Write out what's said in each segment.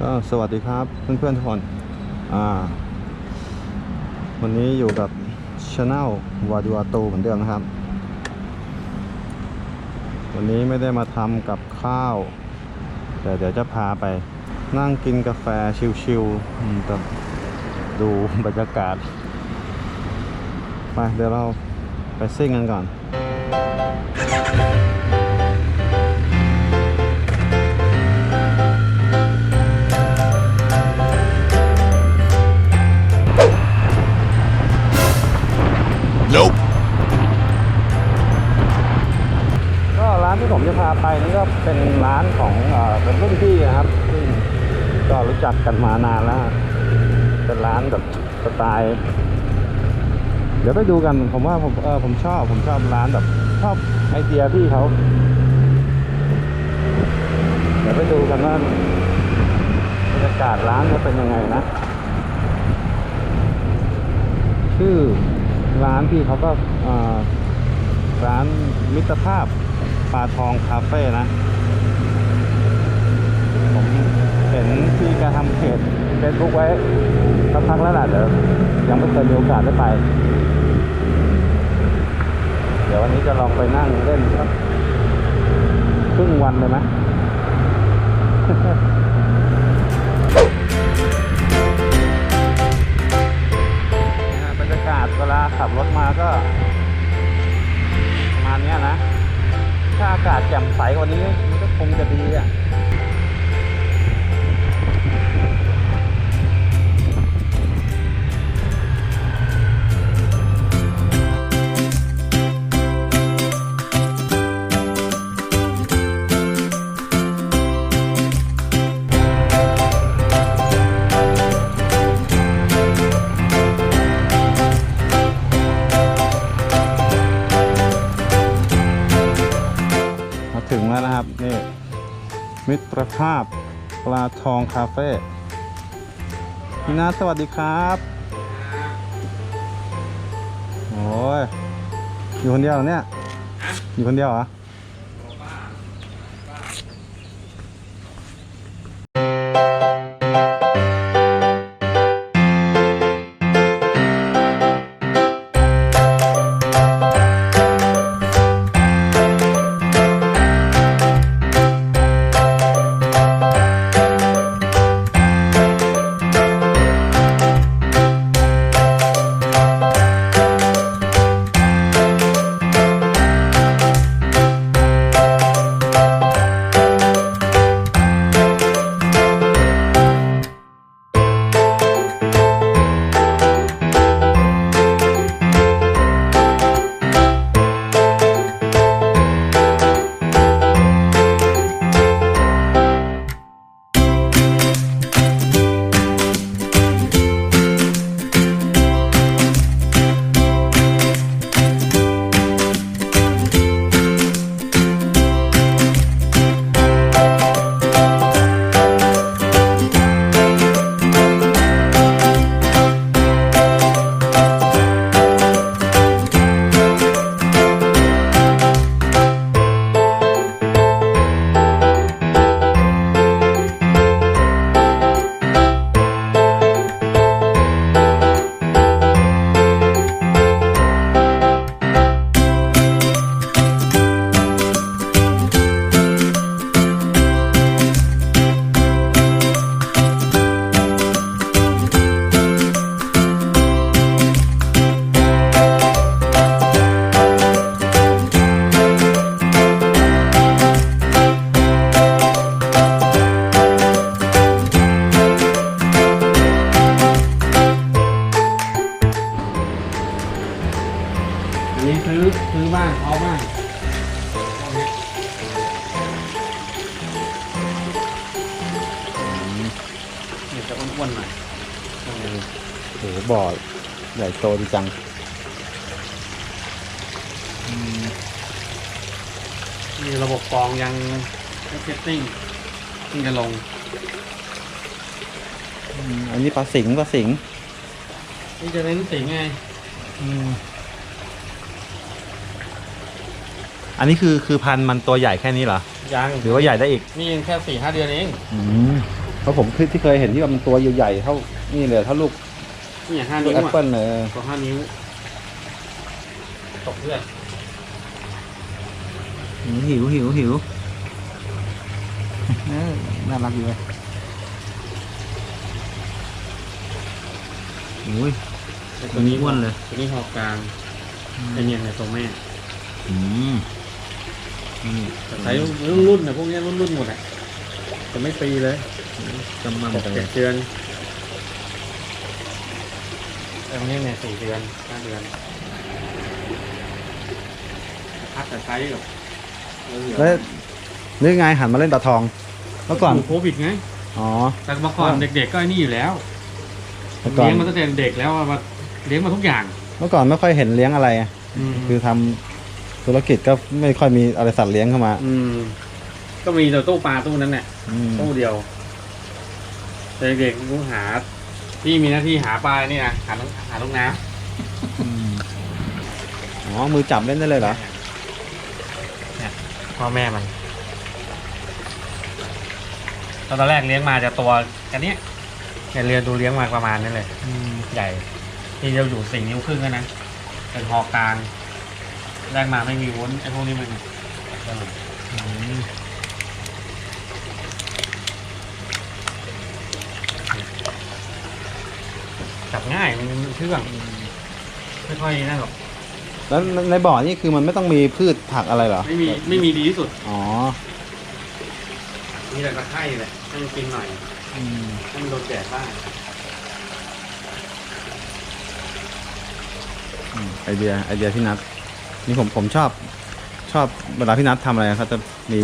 ก็สวัสดีครับเพื่อนๆทุกคนอ่าวันนี้อยู่กับช anel วาดูอาตูเหมือนเดิมนะครับ วันนี้ไม่ได้มาทำกับข้าว แต่เดี๋ยวจะพาไปนั่งกินกาแฟชิลๆอืมแต่ดูบรรยากาศไปเดี๋ยวเราไปซิ่งกันก่อน นี่ก็เป็นร้านของเอ่อเป็นรุ่นพี่นะครับซึ่งก็รู้จักกันมานานแล้ว เป็นร้านแบบสไตล์ เดี๋ยวไปดูกันผมว่าผมเออผมชอบผมชอบร้านแบบชอบไอเดียพี่เขาเดี๋ยวไปดูกันว่าบรรยากาศร้านจะเป็นยังไงนะ ชื่อร้านพี่เขาก็ร้านมิตรภาพ ปลาทองคาเฟ่นะ ผมเห็นพี่แกทำเพจเฟซบุ๊กไว้สักพักแล้วแหละเดี๋ยวยังไม่เคยมีโอกาสได้ไป เดี๋ยววันนี้จะลองไปนั่งเล่นสักครึ่งวันเลยไหมเนี่ยบรรยากาศเวลาขับรถมาก็ประมาณนี้นะ ถ้าอากาศแจ่มใสกว่านี้มันก็คงจะดีอะ แล้วนะครับนี่มิตรภาพปลาทองคาเฟ่พี่นาสวัสดีครับโอ้ยอยู่คนเดียวเหรอเนี่ยอยู่คนเดียวเหรอ นนี้ซื้อซื้อบ้างเอาบ้างเนี่ยจะอ้วนๆหน่อยโอ้โหบ่อใหญ่โตดีจังนี่ระบบกรองยังไม่เซตติ้งเพิ่งจะลง อันนี้ปลาสิงปลาสิงนี่จะเน้นสีไงอั นนี้คือคือพันธุ์มันตัวใหญ่แค่นี้เหรอ ยังหรือว่าใหญ่ได้อีกนี่ยังแค่สี่ห้าเดือนเองอืมเพราะผมที่ที่เคยเห็นที่ว่ามันตัวใหญ่ๆเท่านี่เลยเท่าลูกนี่อย่างห้าลูนิ้กวแอปเปิอะลเลยตัวห้านิ้วตกเลือดหิวหิวหิวเออน่ารักดีเลยโอ้ยตัวนี้อ้วนเลยตัวนี้หอกกลางไอเนี่ยในตัวแม่ อืม นี่แต่ใช้รุ่นรุ่นๆนะพวกเนี้ยรุ่นรุ่นๆหมดอะจะไม่ปีเลยจำมั่นหกจังเลเจ็ยดเดือนไอ้พวกนี้เนี่ยสี่เดือนห้าเดือนพักแต่ใช้กับเหลือแล้วนึกไงหันมาเล่นตาทองเมื่อก่อนโควิดไงอ๋อแต่เมื่อก่อนเด็กๆก็ไอ้นี่อยู่แล้วเมื่อก่อนเลี้ยงมาตั้งแต่เด็กแล้วอะมาเลี้ยงมาทุกอย่าง เมื่อก่อนไม่ค่อยเห็นเลี้ยงอะไรอะคือทำ ธุรกิจก็ไม่ค่อยมีอะไรสัตว์เลี้ยงเข้ามา อืม ก็มีแต่ตู้ปลาตู้นั้นแหละอืมตู้เดียวแต่เด็กๆกูหา ที่มีหน้าที่หาปลานี่นะหาลูกหาลูกน้อืมอ๋อ มือจับเล่นได้เลยเหรอำเนี่ยพ่อแม่มันตอนแรกเลี้ยงมาจะตัวกันเนี้ยเนี่ยเรียนดูเลี้ยงมาประมาณนี้เลย ใหญ่ที่เราอยู่สี่นิ้วครึ่งแล้วนะ เป็นหอกลาง แรกมาไม่มีวุ้นไอ้พวกนี้มันอืมจับง่ายมันเชื่องไม่ค่อยนั่นหรอกแล้วในบ่อนี่คือมันไม่ต้องมีพืชผักอะไรเหรอ ไม่มีไม่มีดีที่สุด อ๋อมีแต่ตะไคร้แหละให้มันกินหน่อยให้มันโดนแดดบ้างอืมไอเดียไอเดียพี่นัท นี่ผมผมชอบชอบเวลาพี่นัททำอะไรเขาจะมี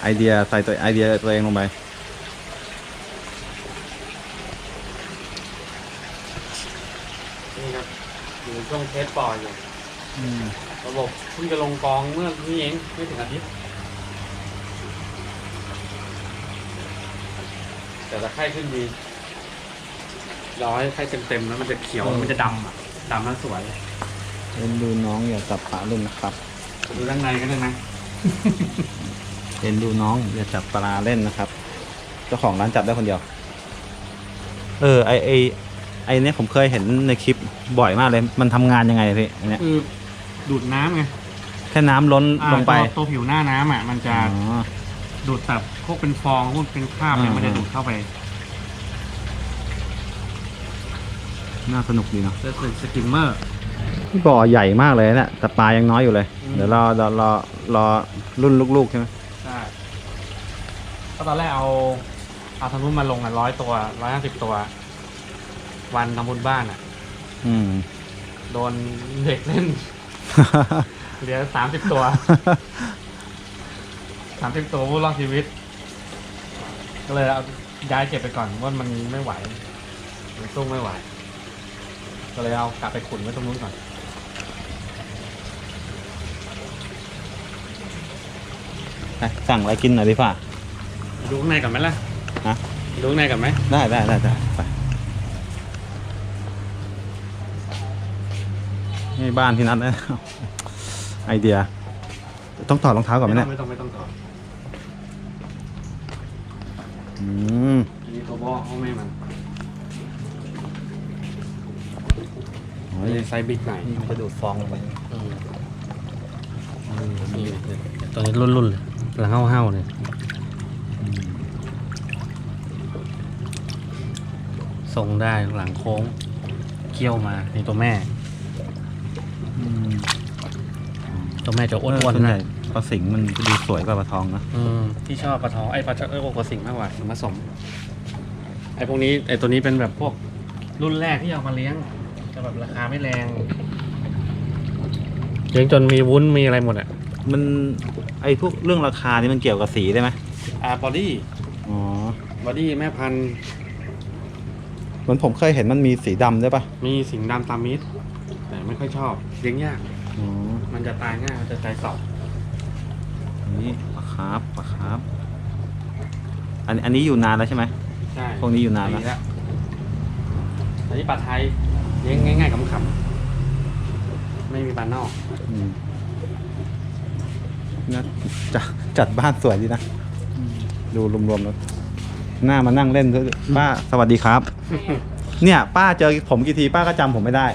ไอเดียใส่ตัวไอเดียตัวเองลงไปนี่ครับอยู่ช่วงเทสปล่อยอยู่ระบบเพิ่งจะลงกองเมื่อนี่เองไม่ถึงอาทิตย์แต่ตะไคร้ขึ้นดีรอให้ไข่เต็มๆแล้วมันจะเขียวเออมันจะดำอะดำแล้วสวย เล่นดูน้องอย่าจับปลาเล่นนะครับ ดูด้านในก็ได้นะเล่นดูน้องอย่าจับปลาเล่นนะครับ เจ้าของร้านจับได้คนเดียว เออไอไอไอเนี้ยผมเคยเห็นในคลิปบ่อยมากเลย มันทำงานยังไงพี่อันเนี้ยคือดูดน้ำไงแค่น้ำล้นอ่าลงไปตัวตัวผิวหน้าน้ำอะมันจะอ๋อ ดูดแบบพวกเป็นฟองพวกเป็นคราบเนี่ยอ่ามั มันจะดูดเข้าไปน่าสนุกดีเนาะจะเป็นสกิมเมอร์ บ่อใหญ่มากเลยเนี่ยแต่ปลายังน้อยอยู่เลยอืมเดี๋ยวรอรอรอรอรุ่นลูกๆใช่ไหมใช่ก็ตอนแรกเอาเอาทางนู้นมาลงอะร้อยตัวร้อยห้าสิบตัว วันทำบุญบ้านอะ อืม โดนเด็กเล่น เหลือสามสิบตัวสามสิบตัวผู้รอดชีวิต ก็เลยเอาย้ายเก็บไปก่อนว่ามันไม่ไหวมันสู้ไม่ไหว ก็เลยเอากลับไปขุนไว้ตรงนู้นก่อนไปสั่งอะไรกินหน่อยดีฝ่าดูข้างในก่อนไหมล่ะฮะดูข้างในก่อนไหมได้ได้ได้ได้ไปนี่บ้านที่นัดนะไอเดีย ต้องถอดรองเท้าก่อนไหมเนี่ยไม่ต้องไม่ต้องถอดอืมอันนี้ตัวบอกเขาไม่มัน ไซส์บิ๊กหน่อยนี่มันจะดูดฟองลงไปตอนนี้รุ่นรุ่นๆเลยหลังเห้าเห้าๆเลยทรงได้หลังโค้งเคี้ยวมาในตัวแม่ ตัวแม่จะอ้วนนๆหญ่นะปลาสิงห์มันดูสวยกว่าปลาทองนะอที่ชอบปลาทองไอ้ปลาเอ้ยปลาสิงห์มากกว่าผสม ไอ้พวกนี้ไอ้ตัวนี้เป็นแบบพวกรุ่นแรกที่เอามาเลี้ยง จะแบบราคาไม่แรงเลี้ยงจนมีวุ้นมีอะไรหมดอะ มันไอพวกเรื่องราคานี่มันเกี่ยวกับสีได้ไหมอ่าบอดี้อ๋อ บอดี้แม่พันธุ์เหมือนผมเคยเห็นมันมีสีดำด้วยปะมีสิงห์ดำตามิดแต่ไม่ค่อยชอบเลี้ยงยาก อ๋อ มันจะตายง่ายมันจะใจสอบนี่ปลาคาร์ฟปลาคาร์ฟอันอันนี้อยู่นานแล้วใช่ไหมใช่พวกนี้อยู่นานแล้วปีอันนี้ปลาไทย เลี้ยงง่ายๆขำๆไม่มีปลานอก อืมน่าจะจัดบ้านสวยดีนะ ดูรวมๆแล้วหน้ามานั่งเล่นด้วยป้าสวัสดีครับ เนี่ย ป้าเจอผมกี่ทีป้าก็จำผมไม่ได้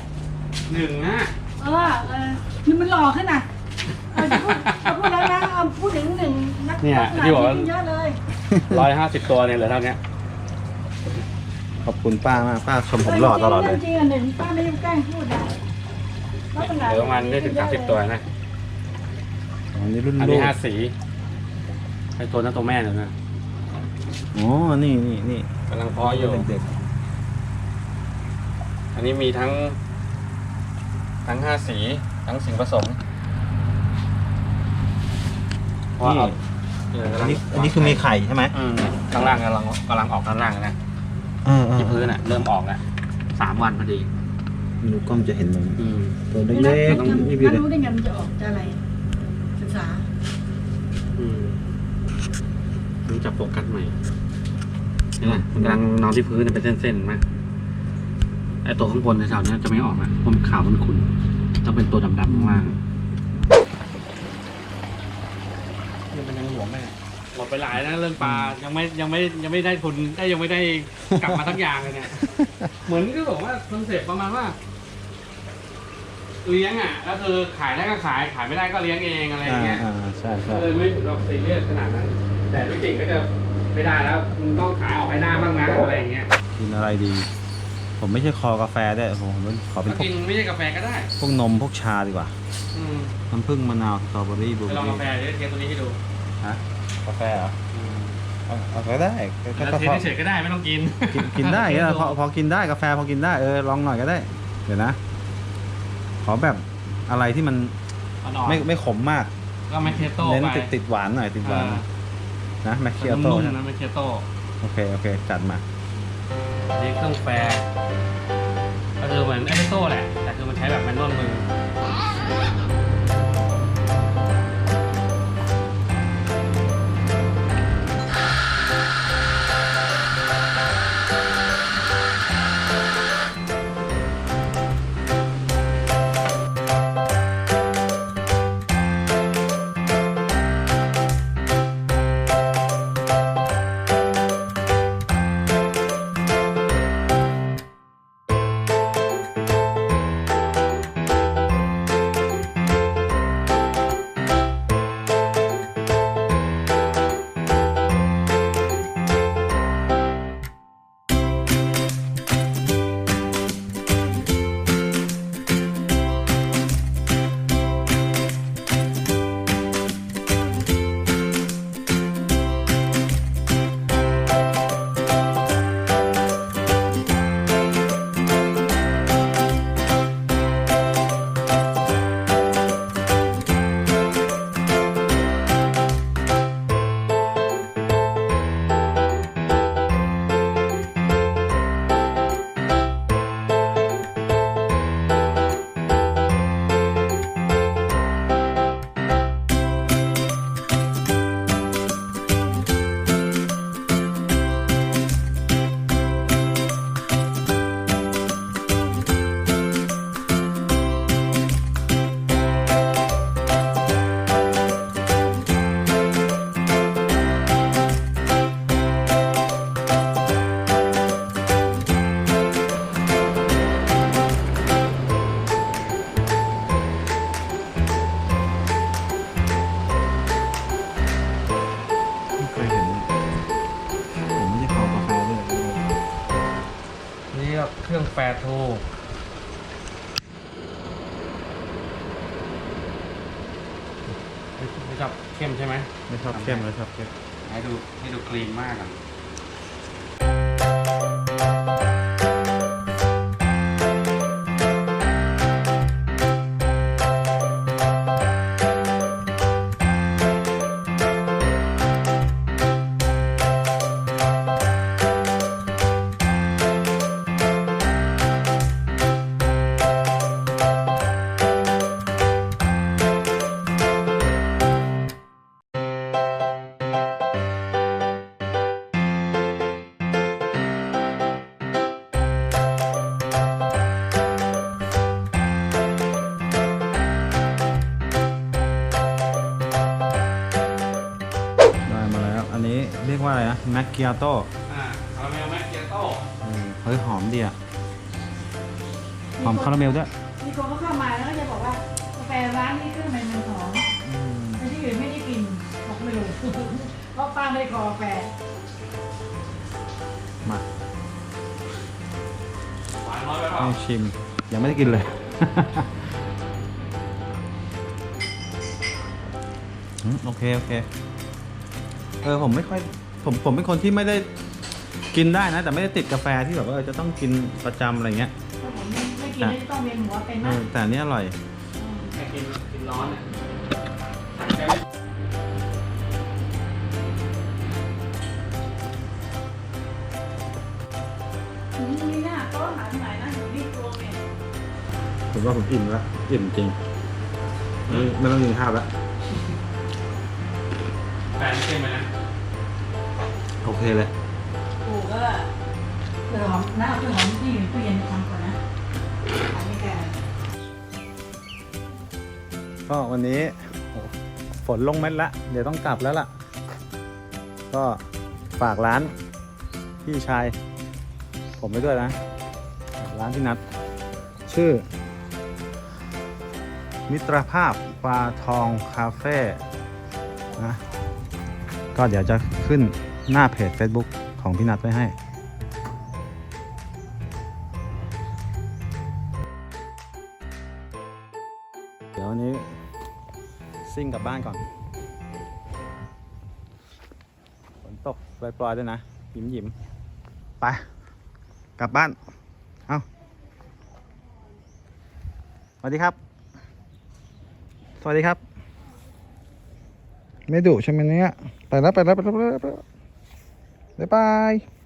หนึ่งนะ เออเออนี่มันหล่อขึ้นอะเอาจะพูดเอาพูดแล้วนะเอาพูดถึงหนึ่งนักเนี่ยนัที่บอกว่า เยอะเลย ร้อยห้าสิบตัวเนี่ยเหลือเท่านี้ ขอบคุณป้ามากป้าชมผมหล่อตลอดเลยจริงๆอะหนึ่งป้าไม่ได้แกล้งพูดนะเพราะขนาดเหลือประมาณได้ถึงสามสิบตัวนะอันนี้รุ่นอันลูนี้กห้าสีไอตัวนั้นตัวแม่เนี่ยนะอ๋อนี่นี่นี่กำลังเพาะอยู่ เด็กอันนี้มีทั้ง ทั้งห้าสี ทั้งสิ่งผสมเพราะว่าเอานี่เออกำอัลันงนี้อันนี้คือมีไข่ใช่ไหม อืมข้างล่างกำลังกำลังออกข้างล่างนะ เออเออที่พื้นอะเริ่มออกแล้วสามวันพอดีไม่รู้กล้องจะเห็นมั้ยอืมตัวไม่เล็กรู้ๆนี่พี่ไม่เด็กรู้ได้ไงมันจะออกจะอะไร ศึกษาอืมมันจะโฟกัสใหม่เห็นไหมมันกำลังนอนที่พื้นเนี่ยเป็นเส้นๆไหมไอตัวข้างบนในแถวเนี้ยจะไม่ออกนะเพราะมันขาวมันขุ่นต้องเป็นตัวดำๆข้างล่างนี่มันยังหลวมไหม หมดไปหลายนะเรื่องปลายังไม่ยังไม่ยังไม่ได้ทุนได้ยังไม่ได้กลับมาทั้งอย่างเลยเนี่ยเหมือนก็บอกว่าคอนเซ็ปต์ประมาณว่า เลี้ยงอะแล้วคือขายได้ก็ขายขายไม่ได้ก็เลี้ยงเองอะไรอย่างเงี้ยอ่าอ่าใช่ใช่เลยไม่ถึงกับซีเรียสขนาดนั้น แต่ไม่จริงก็จะไม่ได้แล้วมึงต้องขายออกให้ได้บ้างนะอะไรอย่างเงี้ยกินอะไรดี ผมไม่ใช่คอกาแฟด้วยผมผมขอเป็นพวกกินไม่ใช่กาแฟก็ได้ พวกนมพวกชาดีกว่าอืมน้ำผึ้งมะนาวสตรอเบอรี่บลูไปเบอลองรี่กาแฟเดี๋ยวเทสตัวนี้ให้ดูฮะ กาแฟเหรออืมเอาเอาก็ได้ก็แล้วก็เทพอสเฉยๆก็ได้ไม่ต้องกินกินกินได้ก็ได้พอพอกินได้กาแฟพอกินได้เออลองหน่อยก็ได้ เดี๋ยวนะ ขอแบบอะไรที่มันเอาหน่อยไม่ไม่ขมมาก ก็แมคเคโต้เน้นไปติดติดหวานหน่อยติดหวานอ่านะแมคเคียโต้นุ่มๆนะแมคเคโต้โอเคโอเคจัดมาอันนี้เครื่องแฟร์ก็คือเหมือนเอสเปรสโซ่แหละแต่คือมันใช้แบบแมนนวลมือ ไหมไม่ชอบเข้มเลยชอบเข้มให้ดูให้ดูคลีนมากอะ ได้มาแล้วอันนี้เรียกว่าอะไรนะแมคเคียโต้อ่าอืมเฮ้ยหอมดีอะ หอมคาราเมลด้วย มีคนก็เข้ามาแล้วก็จะบอกว่ากาแฟร้านนี้เครื่องในมันหอมอืมแต่ที่อื่นไม่ได้กินบอกไม่รู้เพราะป้าไม่ได้ขอกาแฟมาหวานน้อยไปเปล่าให้ชิม ยังไม่ได้กินเลยอืมโอเค โอเค เออ ผมไม่ค่อย ผมผมเป็นคนที่ไม่ได้กินได้นะ แต่ไม่ได้ติดกาแฟที่แบบว่าเออจะต้องกินประจำอะไรเงี้ยถ้าผมไม่ไม่กินไม่ต้องเวียนหัวเป็นเอมากอแต่อันนี้อร่อยแค่กินกินร้อนอะนี่น่ะโต๊ะหาที่ไหนนะอยู่ที่ตัวเนี่ยผมว่าผมอิ่มแล้วอิ่มจริงไม่ไม่ต้องกินข้าวแล้วแฟนเข้มไหมนะ โอเคเลยปลูกก็เพื่อหอมน้าเอาเพื่อหอมที่อยู่ในตู้เย็นทำก่อนนะขายไม่แก่ก็วันนี้โอ้ฝนลงเม็ดละ เดี๋ยวต้องกลับแล้วล่ะ ก็ฝากร้านพี่ชาย ผมไปด้วยนะ ร้านที่นัด ชื่อ มิตรภาพปลาทองคาเฟ่นะก็เดี๋ยวจะขึ้น หน้าเพจ Facebook ของพี่นัดไว้ให้เดี๋ยววันนี้ซิ่งกลับบ้านก่อน ฝนตกปล่อยๆด้วยนะ ยิ้มยิ้มไป กลับบ้าน เอาสวัสดีครับ สวัสดีครับ ไม่ดุใช่ไหมเนี่ย ไปแล้วไปแล้วไปแล้วไปแล้ว บ๊ายบาย